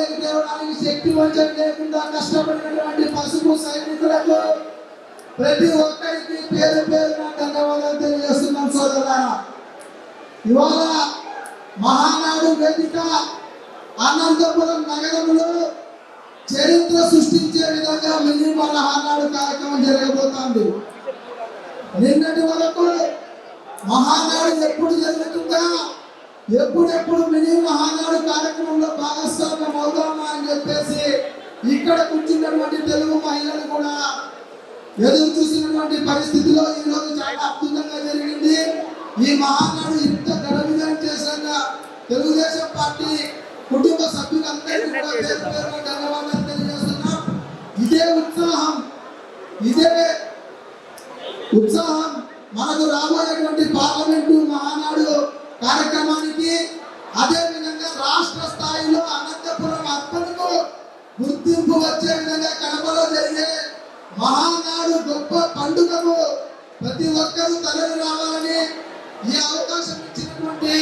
పల్లెకి తేవడానికి శక్తి వంచన లేకుండా కష్టపడినటువంటి పసుపు సైనికులకు ప్రతి ఒక్కరికి పేరు పేరున ధన్యవాదాలు తెలియజేస్తున్నాం సోదరులారా. ఇవాళ మహానాడు వేదిక అనంతపురం నగరంలో చరిత్ర సృష్టించే విధంగా మినీ మహానాడు కార్యక్రమం జరగబోతోంది. నిన్నటి వరకు మహానాడు ఎప్పుడు జరుగుతుందా? ఎప్పుడెప్పుడు మినీ మహా ఇక్కడ కూర్చున్నటువంటి తెలుగు మహిళలు కూడా ఎదురు చూసినటువంటి పరిస్థితిలో ఈ రోజు చాలా అద్భుతంగా జరిగింది. ఈ మహానాడు ఇంత గర్వంగా చేశాక తెలుగుదేశం పార్టీ కుటుంబ సభ్యులందరికీ కూడా పేరు ధన్యవాదాలు తెలియజేస్తున్నాం. ఇదే ఉత్సాహం ఇదే ఉత్సాహం మనకు రాబోయేటువంటి పార్లమెంటు మహానాడు కార్యక్రమానికి. అదే ముందు వచ్చే విధంగా కడపలో జరిగే మహానాడు గొప్ప పండుగను ప్రతి ఒక్కరూ తరలి రావాలని ఈ అవకాశం ఇచ్చినటువంటి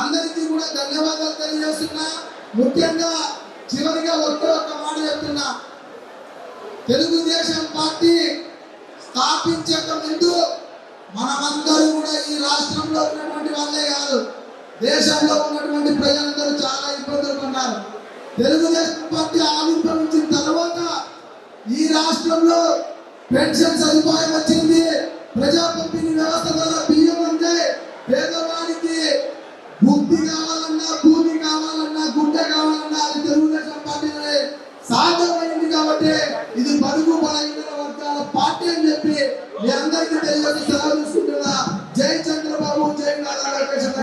అందరికీ కూడా ధన్యవాదాలు తెలియజేస్తున్నా. ముఖ్యంగా చివరిగా ఒకే ఒక్క మాట చెప్తున్నా. తెలుగుదేశం పార్టీ స్థాపించక ముందు మనమందరూ కూడా ఈ రాష్ట్రంలో ఉన్నటువంటి వాళ్ళే కాదు దేశంలో ఉన్నటువంటి ప్రజలందరూ చాలా ఇబ్బందులు పడ్డారు. తెలుగుదేశం పార్టీ ఆవిర్భవించిన ఈ రాష్ట్రంలో పెన్షన్ సదుపాయం వచ్చింది. ప్రజా పంపిణీ వ్యవస్థ ద్వారా బియ్యం అంటే పేదవానికి బుద్ధి కావాలి?